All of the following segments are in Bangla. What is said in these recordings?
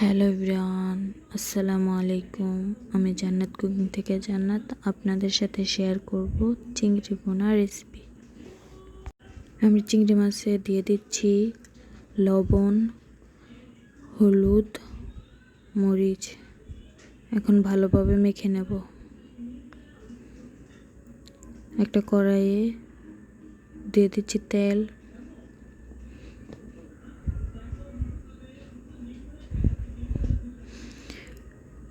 হ্যালো ব্রান আসসালামু আলাইকুম। আমি জান্নাত কুকিং থেকে জান্নাত আপনাদের সাথে শেয়ার করব চিংড়ি বোনা রেসিপি আমি চিংড়ি মাছে দিয়ে দিচ্ছি লবণ, হলুদ, মরিচ। এখন ভালোভাবে মেখে নেব। একটা কড়াইয়ে দিয়ে দিচ্ছি তেল।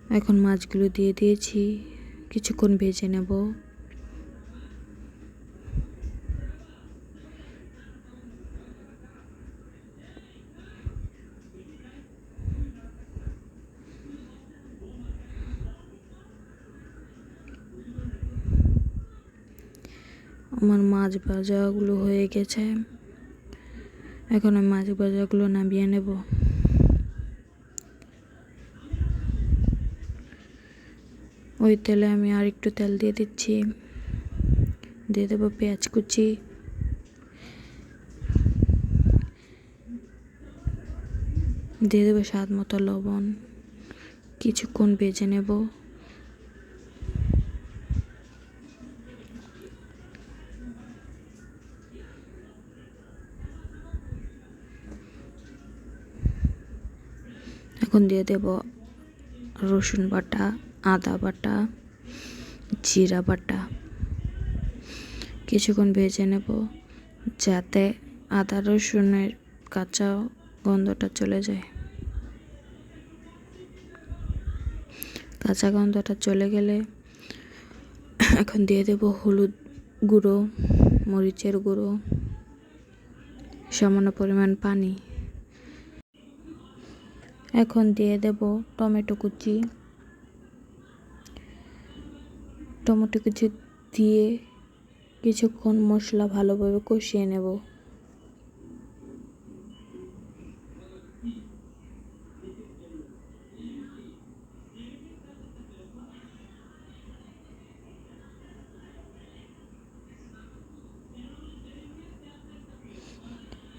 এখন মাছগুলো দিয়ে দিয়েছি, কিছুক্ষণ ভেজে নেব। আমার মাছ ভাজাগুলো হয়ে গেছে। এখন আমি মাছ ভাজাগুলো নামিয়ে নেব। ওই তেলে আমি আর একটু তেল দিয়ে দিচ্ছি। দিয়ে দেবো পেঁয়াজ কুচি। দিয়ে দেবো স্বাদ মতো লবণ। কিছুক্ষণ বেজে নেব। এখন দিয়ে দেব রসুন বাটা। আদা বাটা, জিরা বাটা। কিছুক্ষণ ভেজে নেব যাতে আদা রসুনের কাঁচা গন্ধটা চলে যায়। কাঁচা গন্ধটা চলে গেলে এখন দিয়ে দেব হলুদ গুঁড়ো, মরিচের গুঁড়ো, সামান্য পরিমাণ পানি। এখন দিয়ে দেব টমেটো কুচি। টমেটো কিছু দিয়ে কিছুক্ষণ মশলা ভালোভাবে কষিয়ে নেব।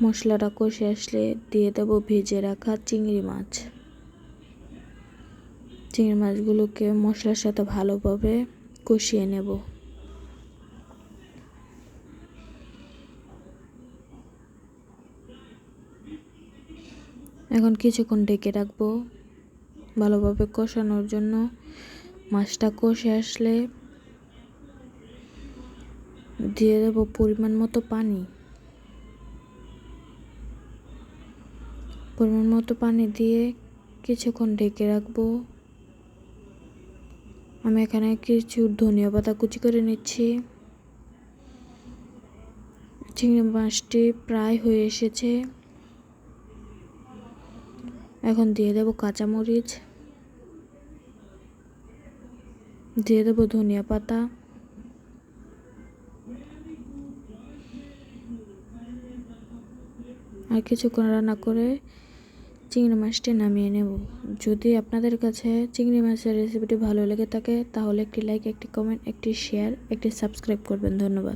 মশলাটা কষে আসলে দিয়ে দেব ভেজে রাখা চিংড়ি মাছ। চিংড়ি মাছগুলোকে মশলার সাথে ভালোভাবে কষিয়ে নেব। এখন কিছুক্ষণ ঢেকে রাখব ভালোভাবে কষানোর জন্য। মাছটা কষে আসলে দিয়ে দেবো পরিমাণ মতো পানি। পরিমাণ মতো পানি দিয়ে কিছুক্ষণ ঢেকে রাখব। আমি এখানে কিছু ধনিয়া পাতা কুচি করে নিচ্ছি। চিংড়ি মাছটি প্রায় হয়ে এসেছে। এখন দিয়ে দেবো কাঁচামরিচ। দিয়ে দেবো ধনিয়া পাতা। আর কিছুক্ষণ রান্না করে চিংড়ি মাছটি নামিয়ে নেব। যদি আপনাদের কাছে চিংড়ি মাছের রেসিপিটি ভালো লেগে থাকে, তাহলে একটি লাইক একটি কমেন্ট একটি শেয়ার একটি সাবস্ক্রাইব করবেন। ধন্যবাদ।